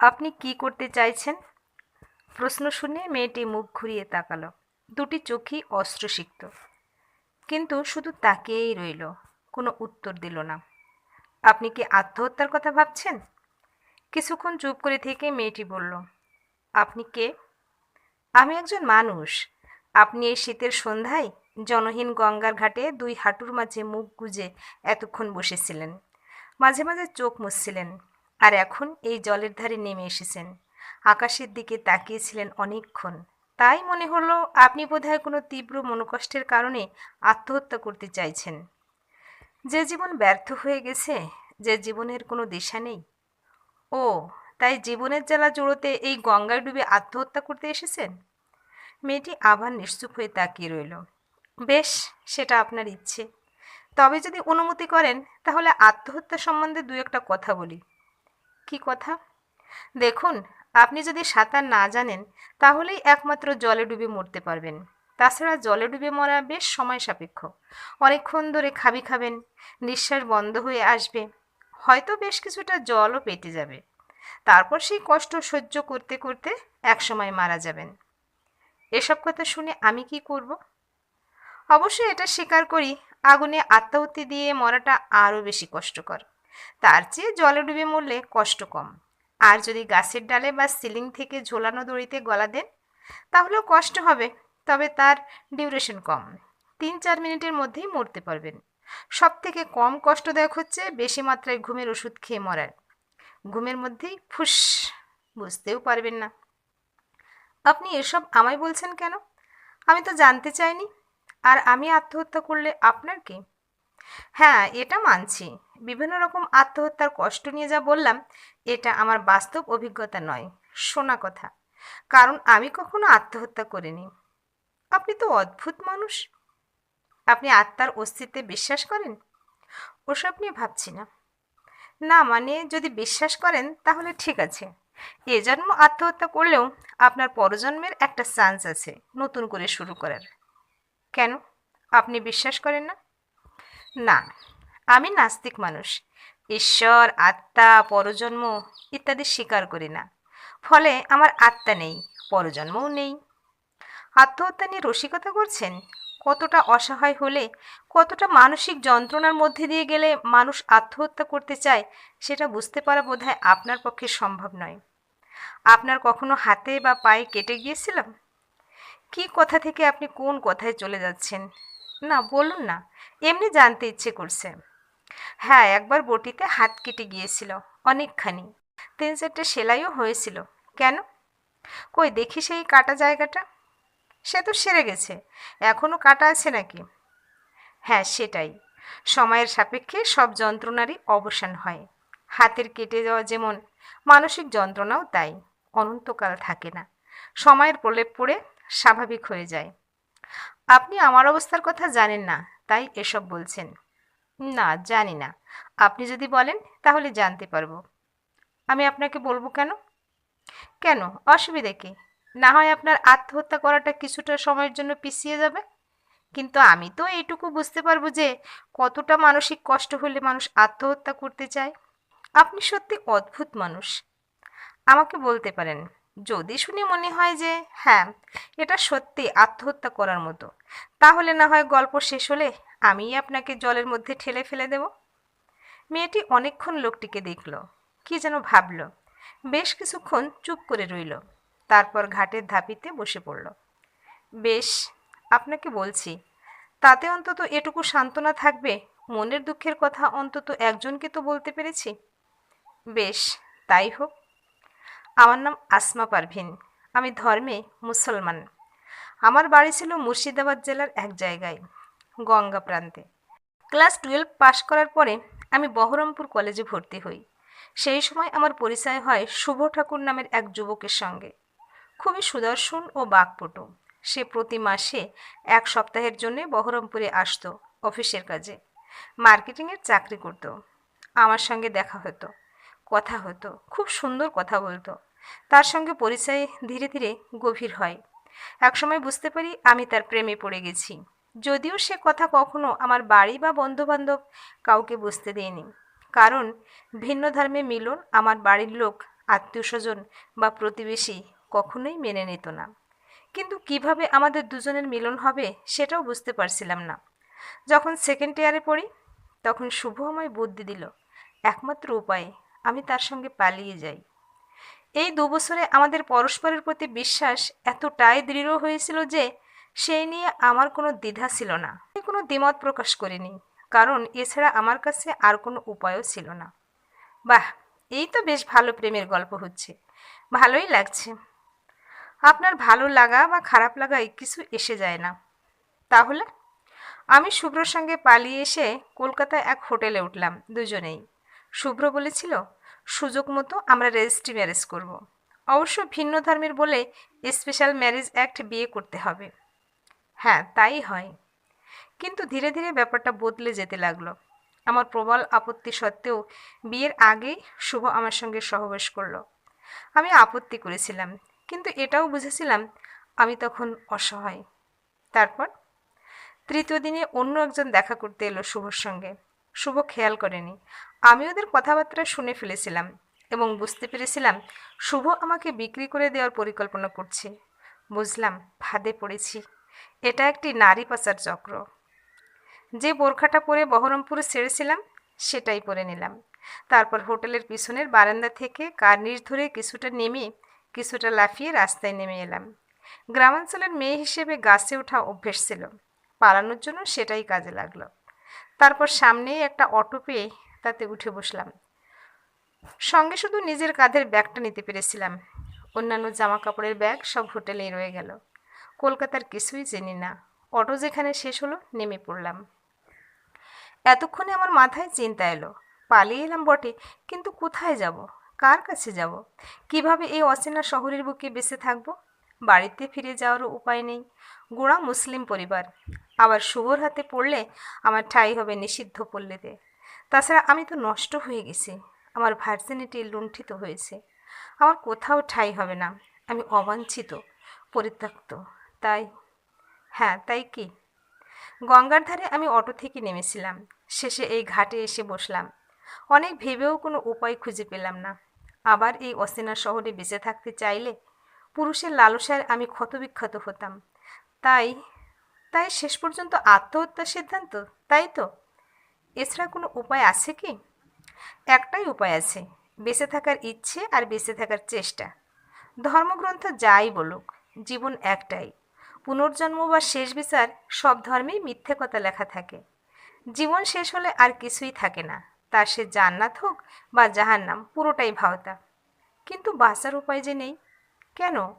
আপনি কি করতে চাইছেন? প্রশ্ন শুনে মেয়েটি মুখ ঘুরিয়ে তাকালো। দুটি চোখই অস্ত্রসিক্ত কিন্তু শুধু তাকিয়েই রইল, কোনো উত্তর দিল না। আপনি কি আত্মহত্যার কথা ভাবছেন? কিছুক্ষণ চুপ করে থেকে মেয়েটি বলল, আপনি কে? আমি একজন মানুষ। আপনি এই শীতের সন্ধ্যায় জনহীন গঙ্গার ঘাটে দুই হাঁটুর মাঝে মুখ গুজে এতক্ষণ বসেছিলেন। মাঝে মাঝে চোখ মুছছিলেন। আর এখন এই জলের ধারে নেমে এসেছেন। আকাশের দিকে তাকিয়েছিলেন অনেকক্ষণ। তাই মনে হলো আপনি বোধহয় কোনো তীব্র মনোকষ্টের কারণে আত্মহত্যা করতে চাইছেন। যে জীবন ব্যর্থ হয়ে গেছে, যে জীবনের কোনো দিশা নেই। ও, তাই জীবনের জ্বালা জোড়োতে এই গঙ্গায় ডুবে আত্মহত্যা করতে এসেছেন? মেয়েটি আবার নিশ্চুপ হয়ে তাকিয়ে রইল। বেশ, সেটা আপনার ইচ্ছে। তবে যদি অনুমতি করেন, তাহলে আত্মহত্যা সম্বন্ধে দু একটা কথা বলি। কি কথা? দেখুন, আপনি যদি সাঁতার না জানেন, তাহলেই একমাত্র জলে ডুবে মরতে পারবেন। তাছাড়া জলে ডুবে মরা বেশ সময় সাপেক্ষ। অনেকক্ষণ ধরে খাবি খাবেন, নিঃশ্বাস বন্ধ হয়ে আসবে, হয়তো বেশ কিছুটা জলও পেটে যাবে। তারপর সেই কষ্ট সহ্য করতে করতে একসময় মারা যাবেন। এসব কথা শুনে আমি কি করব? অবশ্যই এটা স্বীকার করি, আগুনে আত্মাহুতি দিয়ে মরাটা আরও বেশি কষ্টকর। তার চেয়ে জলে ডুবে মরলে কষ্ট কম। আর যদি গাছের ডালে বা সিলিং থেকে ঝোলানো দড়িতে গলা দেন, তাহলেও কষ্ট হবে, তবে তার ডিউরেশন কম। তিন চার মিনিটের মধ্যেই মরতে পারবেন। সব থেকে কম কষ্টদায়ক হচ্ছে বেশি মাত্রায় ঘুমের ওষুধ খেয়ে মরার। ঘুমের মধ্যেই ফুস, বুঝতেও পারবেন না। আপনি এসব আমায় বলছেন কেন? আমি তো জানতে চাইনি। আর আমি আত্মহত্যা করলে আপনার কি? হ্যাঁ এটা মানছি। বিভিন্ন রকম আত্মহত্যার কষ্ট নিয়ে যা বললাম, এটা আমার বাস্তব অভিজ্ঞতা নয়, শোনা কথা। কারণ আমি কখনো আত্মহত্যা করিনি। আপনি তো অদ্ভুত মানুষ। আপনি আত্মার অস্তিত্বে বিশ্বাস করেন? ওসব নিয়ে ভাবছি না। না মানে যদি বিশ্বাস করেন, তাহলে ঠিক আছে। এ জন্ম আত্মহত্যা করলেও আপনার পরজন্মের একটা চান্স আছে, নতুন করে শুরু করার। কেন? আপনি বিশ্বাস করেন না? না, আমি নাস্তিক মানুষ। ঈশ্বর, আত্মা, পরজন্ম ইত্যাদি স্বীকার করি না। ফলে আমার আত্মা নেই, পরজন্মও নেই। আত্মহত্যা নিয়ে রসিকতা করছেন? কতটা অসহায় হলে, কতটা মানসিক যন্ত্রণার মধ্যে দিয়ে গেলে মানুষ আত্মহত্যা করতে চায়, সেটা বুঝতে পারা বোধহয় আপনার পক্ষে সম্ভব নয়। আপনার কখনো হাতে বা পায়ে কেটে গিয়েছিলাম? কি কথা থেকে আপনি কোন কথায় চলে যাচ্ছেন? না, বলুন না। এমনি জানতে ইচ্ছে করছে। হ্যাঁ একবার বটিতে হাত কেটে গিয়েছিল, অনেকখানি। তিন চারটে সেলাইও হয়েছিল। কেন? কই, দেখি সেই কাটা জায়গাটা? সে তো সেরে গেছে। এখনও কাটা আছে নাকি? হ্যাঁ সেটাই। সময়ের সাপেক্ষে সব যন্ত্রণারই অবসান হয়। হাতের কেটে যাওয়া যেমন মানসিক যন্ত্রণাও তাই, অনন্তকাল থাকে না। সময়ের প্রলেপ পড়ে স্বাভাবিক হয়ে যায়। আপনি আমার অবস্থার কথা জানেন না। তাই এসব বলছেন। না, জানি না। আপনি যদি বলেন, তাহলে জানতে পারব। আমি আপনাকে বলব কেন? কেন? অসুবিধে কি? না হয় আপনার আত্মহত্যা করাটা কিছুটা সময়ের জন্য পিছিয়ে যাবে। কিন্তু আমি তো এইটুকু বুঝতে পারব যে, কতটা মানসিক কষ্ট হলে মানুষ আত্মহত্যা করতে চায়। আপনি সত্যি অদ্ভুত মানুষ। আমাকে বলতে পারেন যদি শুনে মনে হয় যে হ্যাঁ এটা সত্যি আত্মহত্যা করার মতো, তাহলে না হয় গল্প শেষ হলে আমিই আপনাকে জলের মধ্যে ঠেলে ফেলে দেব? মেয়েটি অনেকক্ষণ লোকটিকে দেখল, কি যেন ভাবল, বেশ কিছুক্ষণ চুপ করে রইল, তারপর ঘাটের ধাপিতে বসে পড়ল। বেশ, আপনাকে বলছি, তাতে অন্তত এটুকু সান্ত্বনা থাকবে, মনের দুঃখের কথা অন্তত একজনকে তো বলতে পেরেছি? বেশ, তাই হোক আমার নাম আসমা পারভিন। আমি ধর্মে মুসলমান। আমার বাড়ি ছিল মুর্শিদাবাদ জেলার এক জায়গায়, গঙ্গা প্রান্তে। ক্লাস টুয়েলভ পাশ করার পরে আমি বহরমপুর কলেজে ভর্তি হই। সেই সময় আমার পরিচয় হয় শুভ ঠাকুর নামের এক যুবকের সঙ্গে। খুবই সুদর্শন ও বাকপটু। সে প্রতি মাসে এক সপ্তাহের জন্য বহরমপুরে আসতো অফিসের কাজে। মার্কেটিংয়ের চাকরি করত। আমার সঙ্গে দেখা হতো, কথা হতো, খুব সুন্দর কথা বলতো। তার সঙ্গে পরিচয় ধীরে ধীরে গভীর হয়। একসময় বুঝতে পারি আমি তার প্রেমে পড়ে গেছি। যদিও সে কথা কখনো আমার বাড়ি বা বন্ধুবান্ধব কাউকে বুঝতে দেয়নি। কারণ ভিন্ন ধর্মে মিলন আমার বাড়ির লোক আত্মীয় স্বজন বা প্রতিবেশী কখনোই মেনে নিত না। কিন্তু কীভাবে আমাদের দুজনের মিলন হবে সেটাও বুঝতে পারছিলাম না। যখন সেকেন্ড ইয়ারে পড়ি, তখন শুভ আমায় বুদ্ধি দিল, একমাত্র উপায়ে, আমি তার সঙ্গে পালিয়ে যাই। এই দু বছরে আমাদের পরস্পরের প্রতি বিশ্বাস এতটাই দৃঢ় হয়েছিল যে সেই নিয়ে আমার কোনো দ্বিধা ছিল না। আমি কোনো দ্বিমত প্রকাশ করিনি, কারণ এছাড়া আমার কাছে আর কোনো উপায়ও ছিল না। বাহ, এই তো বেশ ভালো প্রেমের গল্প হচ্ছে। ভালোই লাগছে। আপনার ভালো লাগা বা খারাপ লাগায় কিছু এসে যায় না। তাহলে? আমি শুভ্রর সঙ্গে পালিয়ে এসে কলকাতায় এক হোটেলে উঠলাম দুজনেই। শুভ্র বলেছিল সুযোগ মতো আমরা রেজিস্ট্রি ম্যারেজ করব। অবশ্য ভিন্ন ধর্মের বলে স্পেশাল ম্যারেজ অ্যাক্ট বিয়ে করতে হবে। হ্যাঁ তাই হয়। কিন্তু ধীরে ধীরে ব্যাপারটা বদলে যেতে লাগল। আমার প্রবল আপত্তি সত্ত্বেও বিয়ের আগেই শুভ আমার সঙ্গে সহবাস করল। আমি আপত্তি করেছিলাম, কিন্তু এটাও বুঝেছিলাম আমি তখন অসহায়। তারপর তৃতীয় দিনে অন্য একজন দেখা করতে এলো শুভর সঙ্গে। শুভ খেয়াল করেনি আমি ওদের কথাবার্তা শুনে ফেলেছিলাম এবং বুঝতে পেরেছিলাম শুভ আমাকে বিক্রি করে দেওয়ার পরিকল্পনা করছে। বুঝলাম, ফাঁদে পড়েছি। এটা একটি নারী পাচার চক্র। যে বোরখাটা পরে বহরমপুরে ছেড়েছিলাম, সেটাই পরে নিলাম। তারপর হোটেলের পিছনের বারান্দা থেকে কার্নিশ ধরে কিছুটা নেমে কিছুটা লাফিয়ে রাস্তায় নেমে এলাম। গ্রামাঞ্চলের মেয়ে হিসেবে গাছে ওঠা অভ্যেস ছিল। পালানোর জন্য সেটাই কাজে লাগল। তারপর সামনেই একটা অটো পেয়ে তাতে উঠে বসলাম। সঙ্গে শুধু নিজের কাঁধের ব্যাগটা নিতে পেরেছিলাম। অন্যান্য জামা কাপড়ের ব্যাগ সব হোটেলেই রয়ে গেল। কলকাতার কিছুই চিনি না। অটো যেখানে শেষ হলো, নেমে পড়লাম। এতক্ষণে আমার মাথায় চিন্তা এলো। পালিয়ে এলাম বটে, কিন্তু কোথায় যাব? কার কাছে যাব? কীভাবে এই অচেনা শহরের বুকে বেঁচে থাকব? বাড়িতে ফিরে যাওয়ারও উপায় নেই। গোড়া মুসলিম পরিবার। আবার শুভর হাতে পড়লে আমার ঠাই হবে নিষিদ্ধ পল্লীতে। তাছাড়া আমি তো নষ্ট হয়ে গেছি। আমার ভার্জিনিটি লুণ্ঠিত হয়েছে। আমার কোথাও ঠাই হবে না। আমি অবাঞ্ছিত, পরিত্যক্ত। তাই হ্যাঁ তাই কি? গঙ্গার ধারে আমি অটো থেকে নেমেছিলাম। শেষে এই ঘাটে এসে বসলাম। অনেক ভেবেও কোনো উপায় খুঁজে পেলাম না। আবার এই অচেনা শহরে বেঁচে থাকতে চাইলে পুরুষের লালসায় আমি ক্ষতবিক্ষত হতাম। তাই তাই শেষ পর্যন্ত আত্মহত্যার সিদ্ধান্ত, তাই তো? এছাড়া কোনো উপায় আছে কি? একটাই উপায় আছে, বেঁচে থাকার ইচ্ছে আর বেঁচে থাকার চেষ্টা। ধর্মগ্রন্থ যাই বলুক, জীবন একটাই। পুনর্জন্ম বা শেষ বিচার সব ধর্মেই মিথ্যে কথা লেখা থাকে। জীবন শেষ হলে আর কিছুই থাকে না, তা সে জান্নাত হোক বা জাহান্নাম, পুরোটাই ভাওতা। কিন্তু বাঁচার উপায় যে নেই? কেন?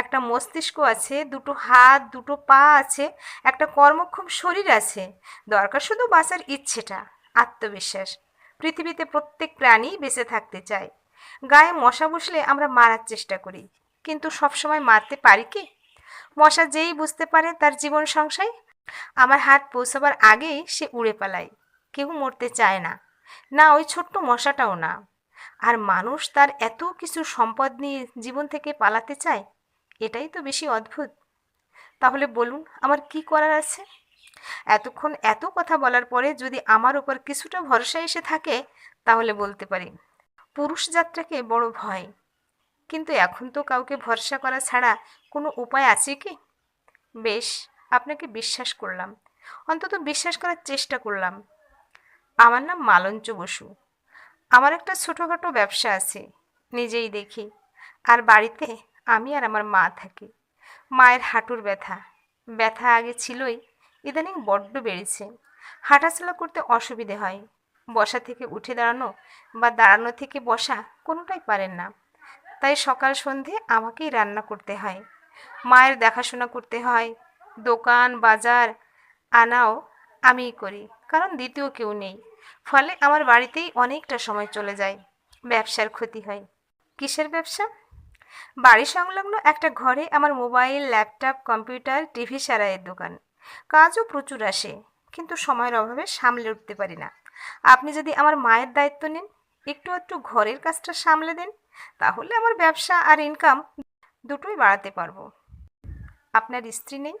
একটা মস্তিষ্ক আছে, দুটো হাত, দুটো পা আছে, একটা কর্মক্ষম শরীর আছে। দরকার শুধু বাঁচার ইচ্ছেটা, আত্মবিশ্বাস। পৃথিবীতে প্রত্যেক প্রাণী বেঁচে থাকতে চায়। গায়ে মশা বসলে আমরা মারার চেষ্টা করি, কিন্তু সবসময় মারতে পারি কি? মশা যেই বুঝতে পারে তার জীবন সংশয়, আমার হাত পৌঁছাবার আগেই সে উড়ে পালায়। কেউ মরতে চায় না। না, ওই ছোট্ট মশাটাও না। আর মানুষ তার এত কিছু সম্পদ নিয়ে জীবন থেকে পালাতে চায় এটাই তো বেশি অদ্ভুত। তাহলে বলুন, আমার কি করার আছে? এতক্ষণ এত কথা বলার পরে যদি আমার উপর কিছুটা ভরসা এসে থাকে, তাহলে বলতে পারি, পুরুষ যাত্রাকে বড় ভয়। কিন্তু এখন তো কাউকে ভরসা করা ছাড়া কোনো উপায় আছে কি? বেশ, আপনাকে বিশ্বাস করলাম। অন্তত বিশ্বাস করার চেষ্টা করলাম। আমার নাম মালঞ্চ বসু। আমার একটা ছোটোখাটো ব্যবসা আছে, নিজেই দেখি। আর বাড়িতে আমি আর আমার মা থাকি। মায়ের হাঁটুর ব্যথা। ব্যথা আগে ছিলই, ইদানিং বড্ড বেড়েছে। হাঁটাচলা করতে অসুবিধে হয়। বসা থেকে উঠে দাঁড়ানো বা দাঁড়ানো থেকে বসা কোনোটাই পারেন না। তাই সকাল সন্ধে আমাকেই রান্না করতে হয়। মায়ের দেখাশোনা করতে হয়। দোকান, বাজার আনাও আমিই করি, কারণ দ্বিতীয় কেউ নেই। ফলে আমার বাড়িতেই অনেকটা সময় চলে যায়। ব্যবসার ক্ষতি হয়। কিসের ব্যবসা? বাড়ি সংলগ্ন একটা ঘরে আমার মোবাইল, ল্যাপটপ, কম্পিউটার, টিভি সারাইয়ের দোকান। কাজও প্রচুর আসে, কিন্তু সময়ের অভাবে সামলে উঠতে পারি না। আপনি যদি আমার মায়ের দায়িত্ব নিন, একটু একটু ঘরের কাজটা সামলে দেন, তাহলে আমার ব্যবসা আর ইনকাম দুটোই বাড়াতে পারব। আপনার স্ত্রী নেই?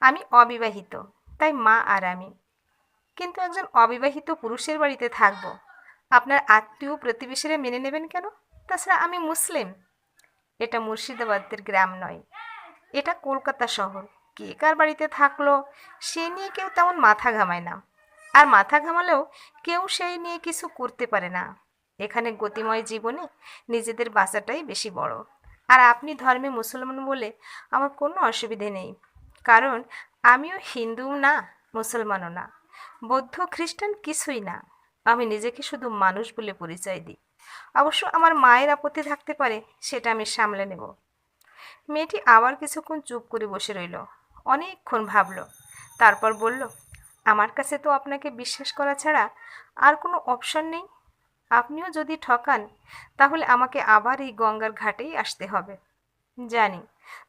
আমি অবিবাহিত, তাই মা আর আমি। কিন্তু একজন অবিবাহিত পুরুষের বাড়িতে থাকব। আপনার আত্মীয় প্রতিবেশীরা মেনে নেবেন কেন? তাছাড়া আমি মুসলিম। এটা মুর্শিদাবাদের গ্রাম নয়। এটা কলকাতা শহর। কে কার বাড়িতে থাকল, সে নিয়ে কেউ তেমন মাথা ঘামায় না। আর মাথা ঘামালেও কেউ সেই নিয়ে কিছু করতে পারে না। এখানে গতিময় জীবনে নিজেদের বাঁচাটাই বেশি বড়। আর আপনি ধর্মে মুসলমান বলে আমার কোনো অসুবিধে নেই। কারণ আমিও হিন্দুও না, মুসলমানও না। বৌদ্ধ খ্রিস্টান কিছুই না। আমি নিজেকে শুধু মানুষ বলে পরিচয় দিই। অবশ্য আমার মায়ের আপত্তি থাকতে পারে, সেটা আমি সামলে নেব। মেয়েটি আবার কিছুক্ষণ চুপ করে বসে রইল। অনেকক্ষণ ভাবল। তারপর বলল, আমার কাছে তো আপনাকে বিশ্বাস করা ছাড়া আর কোনো অপশন নেই। আপনিও যদি ঠকান, তাহলে আমাকে আবার এই গঙ্গার ঘাটেই আসতে হবে। জানি,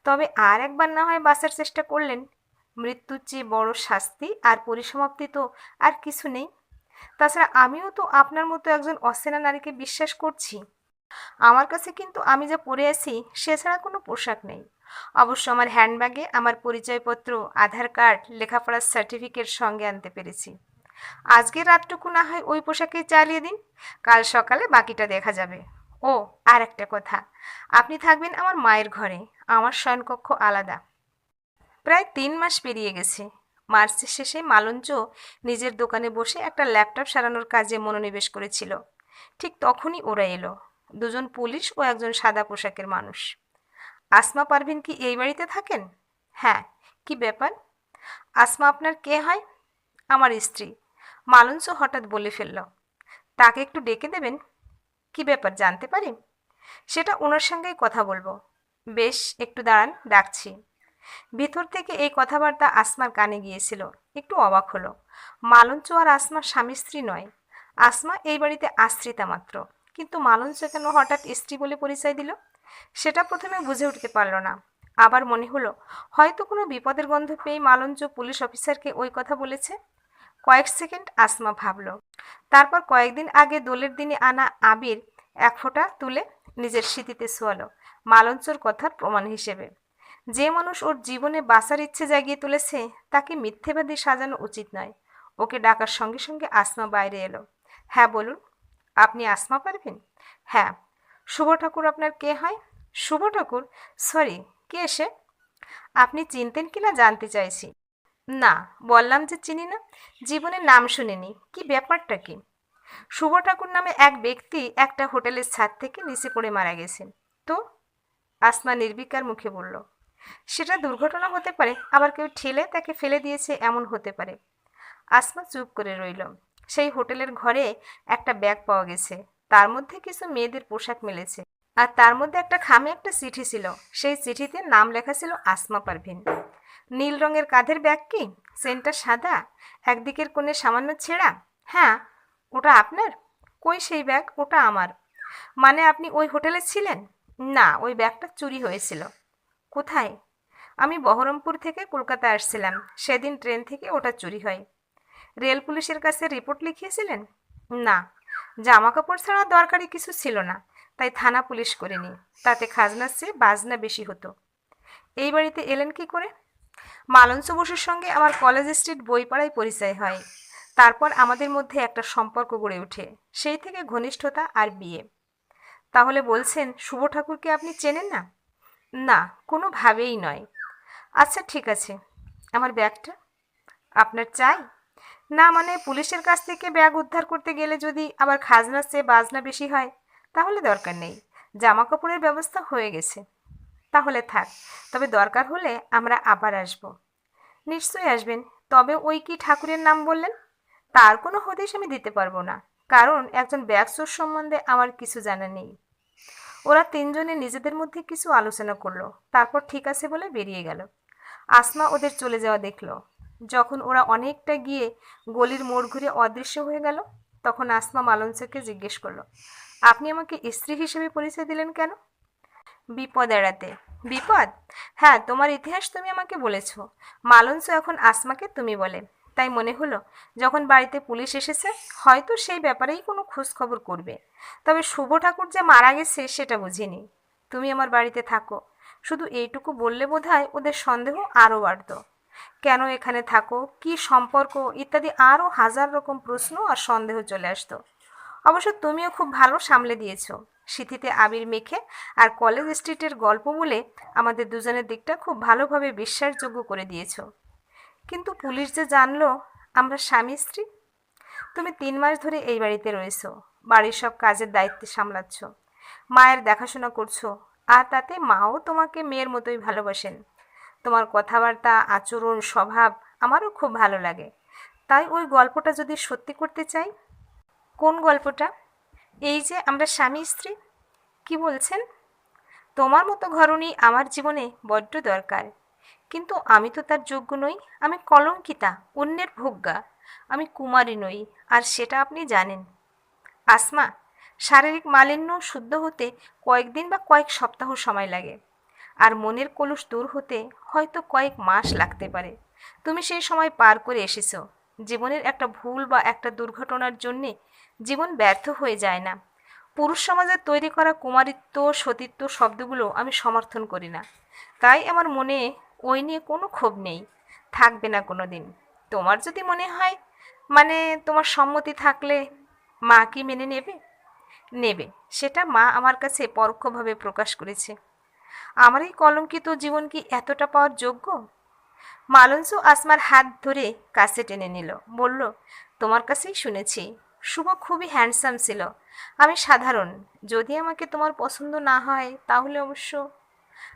তবে আর একবার না হয় বাঁচার চেষ্টা করলেন। মৃত্যুর চেয়ে বড় শাস্তি আর পরিসমাপ্তি তো আর কিছু নেই। তাছাড়া আমিও তো আপনার মতো একজন অচেনা নারীকে বিশ্বাস করছি। আমার কাছে কিন্তু আমি যা পরে আছি, সে ছাড়া কোনো পোশাক নেই। অবশ্য আমার হ্যান্ডব্যাগে আমার পরিচয়পত্র, আধার কার্ড, লেখাপড়ার সার্টিফিকেট সঙ্গে আনতে পেরেছি। আজকে রাতটুকু না হয় ওই পোশাকেই চালিয়ে দিন, কাল সকালে বাকিটা দেখা যাবে। ও, আর একটা কথা, আপনি থাকবেন আমার মায়ের ঘরে, আমার শয়নকক্ষ আলাদা। প্রায় তিন মাস পেরিয়ে গেছে। মার্চের শেষে মালঞ্চ নিজের দোকানে বসে একটা ল্যাপটপ সারানোর কাজে মনোনিবেশ করেছিল। ঠিক তখনই ওরা এলো। দুজন পুলিশ ও একজন সাদা পোশাকের মানুষ। আসমা পারভিন কি এই বাড়িতে থাকেন? হ্যাঁ কি ব্যাপার? আসমা আপনার কে হয়? আমার স্ত্রী। মালঞ্চ হঠাৎ বলে ফেলল, তাকে একটু ডেকে দেবেন? কি ব্যাপার, জানতে পারি? সেটা ওনার সঙ্গেই কথা বলব। বেশ, একটু দাঁড়ান, ডাকছি। ভিতর থেকে এই কথাবার্তা আসমার কানে গিয়েছিল। একটু অবাক হলো। মালঞ্চ আর আসমার স্বামী স্ত্রী নয়। আসমা এই বাড়িতে আশ্রিতা মাত্র। কিন্তু মালঞ্চ কেন হঠাৎ স্ত্রী বলে পরিচয় দিল? সেটা প্রথমে বুঝে উঠতে পারল না। আবার মনে হলো, হয়তো কোনো বিপদের গন্ধ পেয়ে মালঞ্চ পুলিশ অফিসারকে ওই কথা বলেছে। কয়েক সেকেন্ড আসমা ভাবল। তারপর কয়েকদিন আগে দোলের দিনে আনা আবির এক ফোঁটা তুলে নিজের স্মৃতিতে শোয়ালো। মালঞ্চর কথার প্রমাণ হিসেবে। যে মানুষ ওর জীবনে বাঁচার ইচ্ছে জাগিয়ে তুলেছে, তাকে মিথ্যেবাদী সাজানো উচিত নয়। ওকে ডাকার সঙ্গে সঙ্গে আসমা বাইরে এলো। হ্যাঁ বলুন। আপনি আসমা পারবেন? হ্যাঁ। শুভ ঠাকুর আপনার কে হয়? শুভ ঠাকুর? সরি, কে এসে আপনি চিনতেন কি না জানতে চাইছি। না, বললাম যে চিনি না। জীবনে নাম শুনিনি। কি ব্যাপারটা কি? শুভ ঠাকুর নামে এক ব্যক্তি একটা হোটেলের ছাদ থেকে নিচে পড়ে মারা গেছেন। তো? আসমা নির্বিকার মুখে বলল। সেটা দুর্ঘটনা হতে পারে, আবার কেউ ঠেলে তাকে ফেলে দিয়েছে এমন হতে পারে। আসমা চুপ করে রইল। সেই হোটেলের ঘরে একটা ব্যাগ পাওয়া গেছে। তার মধ্যে কিছু মেয়েদের পোশাক মিলেছে। আর তার মধ্যে একটা খামে একটা চিঠি ছিল। সেই চিঠিতে নাম লেখা ছিল আসমা পারভিন। নীল রঙের কাঁধের ব্যাগ কি? সেন্টার সাদা? একদিকের কোণে সামান্য ছেঁড়া? হ্যাঁ ওটা আপনার? কই সেই ব্যাগ? ওটা আমার। মানে আপনি ওই হোটেলে ছিলেন? না, ওই ব্যাগটা চুরি হয়েছিল। কোথায়? আমি বহরমপুর থেকে কলকাতা আসছিলাম। সেদিন ট্রেন থেকে ওটা চুরি হয়। রেল পুলিশের কাছে রিপোর্ট লিখিয়েছিলেন? না। জামা কাপড় ছাড়া দরকারি কিছু ছিল না, তাই থানা পুলিশ করিনি। তাতে খাজনার চেয়ে বাজনা বেশি হতো। এই বাড়িতে এলেন কি করে? মালঞ্চ বসুর সঙ্গে আমার কলেজ স্ট্রিট বই বইপাড়ায় পরিচয় হয়। তারপর আমাদের মধ্যে একটা সম্পর্ক গড়ে ওঠে, সেই থেকে ঘনিষ্ঠতা আর বিয়ে। তাহলে বলছেন, শুভ ঠাকুরকে আপনি চেনেন না? না, কোনোভাবেই নয়। আচ্ছা ঠিক আছে। আমার ব্যাগটা? আপনার চাই? না মানে পুলিশের কাছ থেকে ব্যাগ উদ্ধার করতে গেলে যদি আবার খাজনার চেয়ে বাজনা বেশি হয়, তাহলে দরকার নেই। জামা কাপড়ের ব্যবস্থা হয়ে গেছে। তাহলে থাক, তবে দরকার হলে আমরা আবার আসব। নিশ্চয়ই আসবেন, তবে ওই কি ঠাকুরের নাম বললেন? তার কোনো হদিশ আমি দিতে পারব না, কারণ একজন ব্যাগ চোর সম্বন্ধে আমার কিছু জানা নেই। ওরা তিনজনে নিজেদের মধ্যে কিছু আলোচনা করল, তারপর ঠিক আছে বলে বেরিয়ে গেল। আসমা ওদের চলে যাওয়া দেখল। যখন ওরা অনেকটা গিয়ে গলির মোড় ঘুরে অদৃশ্য হয়ে গেল, তখন আসমা মালঞ্চকে জিজ্ঞেস করল, আপনি আমাকে স্ত্রী হিসেবে পরিচয় দিলেন কেন? বিপদ এড়াতে। বিপদ? হ্যাঁ তোমার ইতিহাস তুমি আমাকে বলেছ। মালঞ্চ এখন আসমাকে তুমি বলে। তাই মনে হলো, যখন বাড়িতে পুলিশ এসেছে, হয়তো সেই ব্যাপারেই কোনো খোঁজখবর করবে। তবে শুভ ঠাকুর যে মারা গেছে, সেটা বুঝিনি। তুমি আমার বাড়িতে থাকো। শুধু এইটুকু বললে বোধহয় ওদের সন্দেহ আরও বাড়ত। কেন এখানে থাকো? কি সম্পর্ক? ইত্যাদি আরও হাজার রকম প্রশ্ন আর সন্দেহ চলে আসতো। অবশ্য তুমিও খুব ভালো সামলে দিয়েছ। সিথিতে আবির মেখে আর কলেজ স্ট্রিটের গল্প বলে আমাদের দুজনের দিকটা খুব ভালোভাবে বিশ্বাসযোগ্য করে দিয়েছ। কিন্তু পুলিশ যে জানলো, আমরা স্বামী, স্ত্রী? তুমি তিন মাস ধরে এই বাড়িতে রয়েছো, বাড়ির সব কাজের দায়িত্বে সামলাচ্ছ, মায়ের দেখাশোনা করছ, আর তাতে মাও তোমাকে মেয়ের মতোই ভালোবাসেন। তোমার কথাবার্তা, আচরণ, স্বভাব আমারও খুব ভালো লাগে। তাই ওই গল্পটা যদি সত্যি করতে চাই? কোন গল্পটা? এই যে আমরা স্বামী, স্ত্রী? কি বলছেন? তোমার মতো ঘরণী আমার জীবনে বড্ড দরকার। কিন্তু আমি তো তার যোগ্য নই, আমি কলঙ্কিতা, অন্যের ভোগ্যা। আমি কুমারী নই, আর সেটা আপনি জানেন। আসমা, শারীরিক মালিন্য শুদ্ধ হতে কয়েকদিন বা কয়েক সপ্তাহ সময় লাগে। আর মনের কলুষ দূর হতে হয়তো কয়েক মাস লাগতে পারে। তুমি সেই সময় পার করে এসেছ। জীবনের একটা ভুল বা একটা দুর্ঘটনার জন্যে জীবন ব্যর্থ হয়ে যায় না। পুরুষ সমাজের তৈরি করা কুমারিত্ব, সতীত্ব শব্দগুলো আমি সমর্থন করি না। তাই আমার মনে ওই নিয়ে কোনো ক্ষোভ নেই। থাকবে না কোনো দিন তোমার যদি মনে হয় মানে তোমার সম্মতি থাকলে মা কি মেনে নেবে? নেবে, সেটা মা আমার কাছে পরোক্ষভাবে প্রকাশ করেছে। আমার এই কলঙ্কিত জীবন কি এতটা পাওয়ার যোগ্য? মালঞ্চু আসমার হাত ধরে কাছে টেনে নিল। বলল, তোমার কাছেই শুনেছি। শুভ খুবই হ্যান্ডসাম ছিল। আমি সাধারণ। যদি আমাকে তোমার পছন্দ না হয়, তাহলে অবশ্য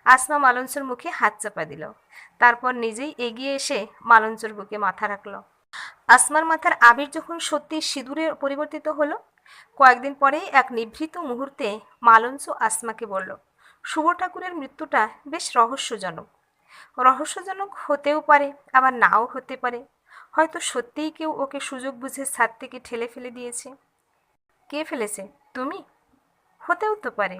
আসমা মালঞ্চুর মুখে হাত চাপা দিল। তারপর নিজেই এগিয়ে এসে মালঞ্চুর বুকে মাথা রাখল। আসমার মাথার আবির যখন সত্যি সিঁদুরে পরিবর্তিত হলো, কয়েকদিন পরেই এক নিভৃত মুহূর্তে মালঞ্চু আসমাকে বলল, শুভ ঠাকুরের মৃত্যুটা বেশ রহস্যজনক। রহস্যজনক হতেও পারে, আবার নাও হতে পারে। হয়তো সত্যিই কেউ ওকে সুযোগ বুঝে ছাদ থেকে ঠেলে ফেলে দিয়েছে। কে ফেলেছে? তুমি? হতেও তো পারে।